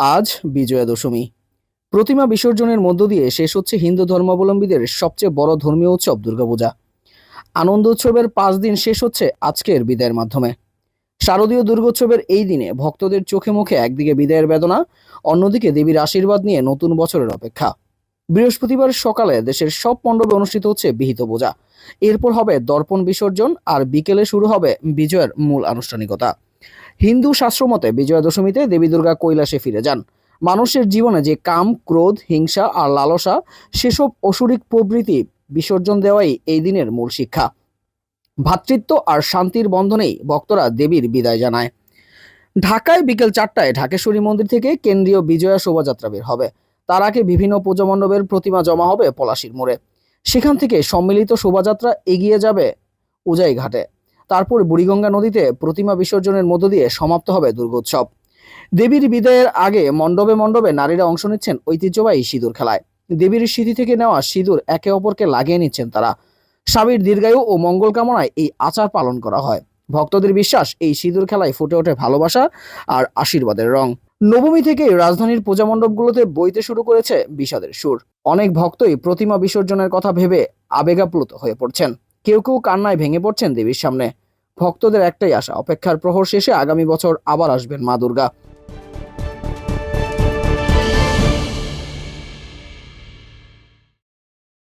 আজ বিজয়া দশমী। প্রতিমা বিসর্জনের মধ্য দিয়ে শেষ হচ্ছে হিন্দু ধর্মাবলম্বীদের সবচেয়ে বড় ধর্মীয় উৎসব দুর্গাপূজা। আনন্দ উৎসবের পাঁচ দিন শেষ হচ্ছে আজকের বিদায়ের মাধ্যমে। শারদীয় দুর্গোৎসবের এই দিনে ভক্তদের চোখে মুখে একদিকে বিদায়ের বেদনা, অন্যদিকে দেবীর আশীর্বাদ নিয়ে নতুন বছরের অপেক্ষা। বৃহস্পতিবার সকালে দেশের সব মণ্ডপে অনুষ্ঠিত হচ্ছে বিহিত পূজা। এরপর হবে দর্পণ বিসর্জন আর বিকেলে শুরু হবে বিজয়ের মূল আনুষ্ঠানিকতা। হিন্দু শাস্ত্রমতে বিজয়া দশমীতে দেবী দুর্গা কৈলাসে ফিরে যান। মানুষের জীবনে যে কাম, ক্রোধ, হিংসা আর লালসা, সেসব অসুরিক প্রবৃত্তি বিসর্জন দেওয়াই এই দিনের মূল শিক্ষা। ভ্রাতৃত্ব আর শান্তির বন্ধনেই ভক্তরা দেবীর বিদায় জানায়। ঢাকায় বিকেল চারটায় ঢাকেশ্বরী মন্দির থেকে কেন্দ্রীয় বিজয়া শোভাযাত্রা বের হবে। তার আগে বিভিন্ন মণ্ডপের প্রতিমা জমা হবে পলাশির মোড়ে। সেখান থেকে সম্মিলিত শোভাযাত্রা এগিয়ে যাবে উজাই ঘাটে তারপর বুড়িগঙ্গা নদীতে প্রতিমা বিসর্জনের মধ্য দিয়ে সমাপ্ত হবে দুর্গোৎসব। দেবীর বিদায়ের আগে মণ্ডপে মণ্ডপে নারীরা অংশ নিচ্ছেন ঐতিহ্যবাহী সিঁদুর খেলায়। দেবীর স্মৃতি থেকে নেওয়া সিঁদুর একে অপরকে লাগিয়ে নিচ্ছেন তারা। স্বামীর দীর্ঘায়ু ও মঙ্গল কামনায় এই আচার পালন করা হয়। ভক্তদের বিশ্বাস, এই সিঁদুর খেলায় ফুটে ওঠে ভালোবাসা আর আশীর্বাদের রং। নবমী থেকে রাজধানীর পূজা মণ্ডপগুলোতে বইতে শুরু করেছে বিষাদের সুর। অনেক ভক্তই প্রতিমা বিসর্জনের কথা ভেবে আবেগাপ্লুত হয়ে পড়ছেন। কেউ কেউ কান্নায় ভেঙে পড়ছেন দেবীর সামনে। ভক্তদের একটাই আশা অপেক্ষার প্রহর শেষে আগামী বছর আবার আসবেন মা দুর্গা।